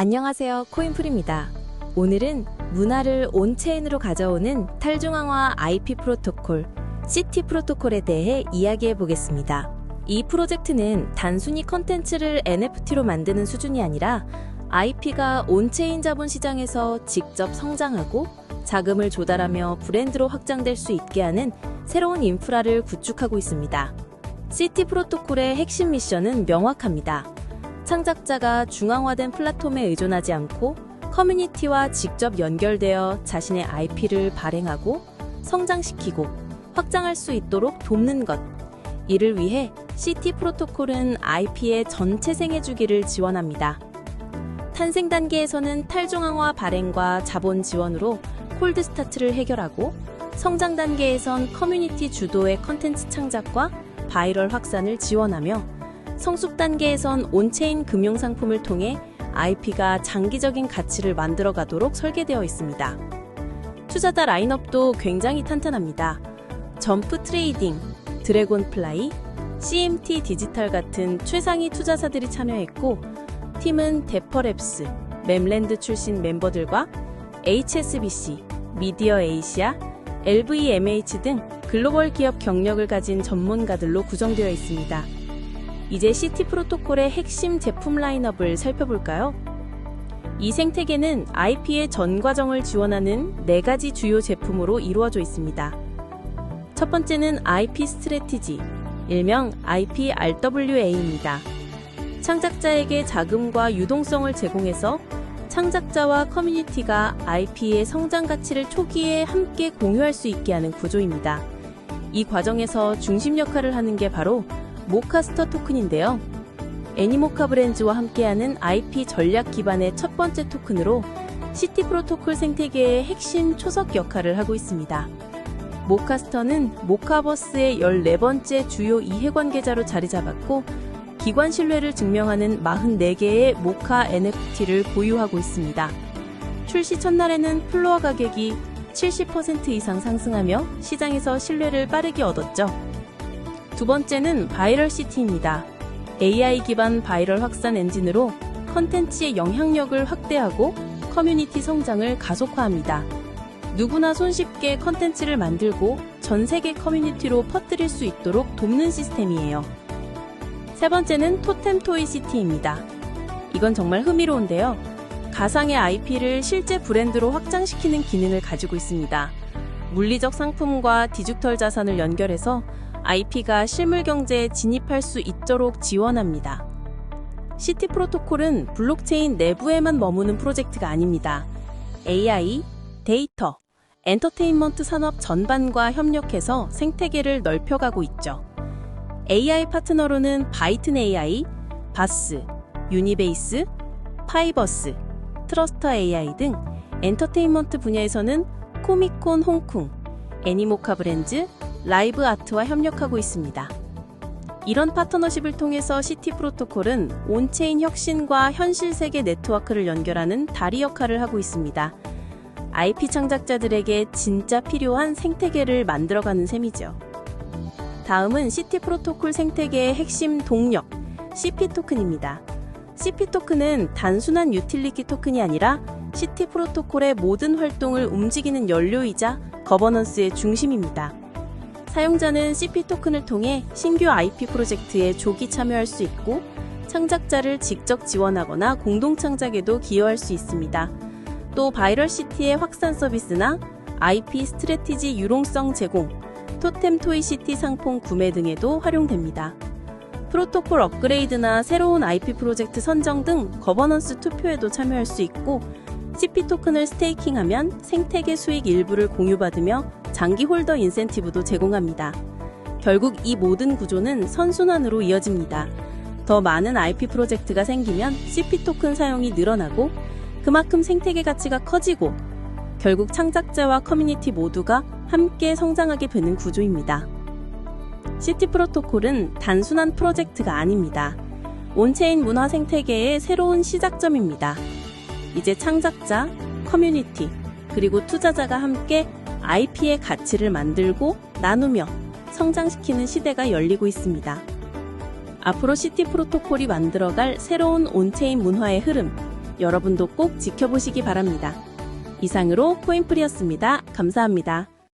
안녕하세요. 코인풀입니다. 오늘은 문화를 온체인으로 가져오는 탈중앙화 IP 프로토콜, CT 프로토콜에 대해 이야기해 보겠습니다. 이 프로젝트는 단순히 컨텐츠를 NFT로 만드는 수준이 아니라 IP가 온체인 자본 시장에서 직접 성장하고 자금을 조달하며 브랜드로 확장될 수 있게 하는 새로운 인프라를 구축하고 있습니다. CT 프로토콜의 핵심 미션은 명확합니다. 창작자가 중앙화된 플랫폼에 의존하지 않고 커뮤니티와 직접 연결되어 자신의 IP를 발행하고 성장시키고 확장할 수 있도록 돕는 것. 이를 위해 CT 프로토콜은 IP의 전체 생애 주기를 지원합니다. 탄생 단계에서는 탈중앙화 발행과 자본 지원으로 콜드 스타트를 해결하고 성장 단계에선 커뮤니티 주도의 컨텐츠 창작과 바이럴 확산을 지원하며 성숙 단계에선 온체인 금융 상품을 통해 IP가 장기적인 가치를 만들어 가도록 설계되어 있습니다. 투자자 라인업도 굉장히 탄탄합니다. 점프 트레이딩, 드래곤 플라이, CMT 디지털 같은 최상위 투자사들이 참여했고, 팀은 데퍼랩스, mem랜드 출신 멤버들과 HSBC, 미디어 에이시아, LVMH 등 글로벌 기업 경력을 가진 전문가들로 구성되어 있습니다. 이제 CT 프로토콜의 핵심 제품 라인업을 살펴볼까요? 이 생태계는 IP의 전 과정을 지원하는 네 가지 주요 제품으로 이루어져 있습니다. 첫 번째는 IP 스트레티지, 일명 IP RWA입니다. 창작자에게 자금과 유동성을 제공해서 창작자와 커뮤니티가 IP의 성장 가치를 초기에 함께 공유할 수 있게 하는 구조입니다. 이 과정에서 중심 역할을 하는 게 바로 모카스터 토큰인데요. 애니모카 브랜드와 함께하는 IP 전략 기반의 첫 번째 토큰으로 시티 프로토콜 생태계의 핵심 초석 역할을 하고 있습니다. 모카스터는 모카버스의 14번째 주요 이해관계자로 자리 잡았고 기관 신뢰를 증명하는 44개의 모카 NFT를 보유하고 있습니다. 출시 첫날에는 플로어 가격이 70% 이상 상승하며 시장에서 신뢰를 빠르게 얻었죠. 두 번째는 바이럴 시티입니다. AI 기반 바이럴 확산 엔진으로 컨텐츠의 영향력을 확대하고 커뮤니티 성장을 가속화합니다. 누구나 손쉽게 컨텐츠를 만들고 전 세계 커뮤니티로 퍼뜨릴 수 있도록 돕는 시스템이에요. 세 번째는 토템 토이 시티입니다. 이건 정말 흥미로운데요. 가상의 IP를 실제 브랜드로 확장시키는 기능을 가지고 있습니다. 물리적 상품과 디지털 자산을 연결해서 IP가 실물 경제에 진입할 수 있도록 지원합니다. 시티 프로토콜은 블록체인 내부에만 머무는 프로젝트가 아닙니다. AI, 데이터, 엔터테인먼트 산업 전반과 협력해서 생태계를 넓혀가고 있죠. AI 파트너로는 바이튼 AI, 바스, 유니베이스, 파이버스, 트러스터 AI 등 엔터테인먼트 분야에서는 코미콘 홍콩, 애니모카 브랜즈, 라이브 아트와 협력하고 있습니다. 이런 파트너십을 통해서 시티 프로토콜은 온체인 혁신과 현실 세계 네트워크를 연결하는 다리 역할을 하고 있습니다. IP 창작자들에게 진짜 필요한 생태계를 만들어가는 셈이죠. 다음은 시티 프로토콜 생태계의 핵심 동력, CP 토큰입니다. CP 토큰은 단순한 유틸리티 토큰이 아니라 시티 프로토콜의 모든 활동을 움직이는 연료이자 거버넌스의 중심입니다. 사용자는 CP 토큰을 통해 신규 IP 프로젝트에 조기 참여할 수 있고 창작자를 직접 지원하거나 공동 창작에도 기여할 수 있습니다. 또 바이럴 시티의 확산 서비스나 IP 스트레티지 유롱성 제공, 토템 토이 시티 상품 구매 등에도 활용됩니다. 프로토콜 업그레이드나 새로운 IP 프로젝트 선정 등 거버넌스 투표에도 참여할 수 있고 CP 토큰을 스테이킹하면 생태계 수익 일부를 공유받으며 장기 홀더 인센티브도 제공합니다. 결국 이 모든 구조는 선순환으로 이어집니다. 더 많은 IP 프로젝트가 생기면 CP 토큰 사용이 늘어나고 그만큼 생태계 가치가 커지고 결국 창작자와 커뮤니티 모두가 함께 성장하게 되는 구조입니다. 시티 프로토콜은 단순한 프로젝트가 아닙니다. 온체인 문화 생태계의 새로운 시작점입니다. 이제 창작자, 커뮤니티, 그리고 투자자가 함께 IP의 가치를 만들고 나누며 성장시키는 시대가 열리고 있습니다. 앞으로 시티 프로토콜이 만들어갈 새로운 온체인 문화의 흐름, 여러분도 꼭 지켜보시기 바랍니다. 이상으로 코인풀이었습니다. 감사합니다.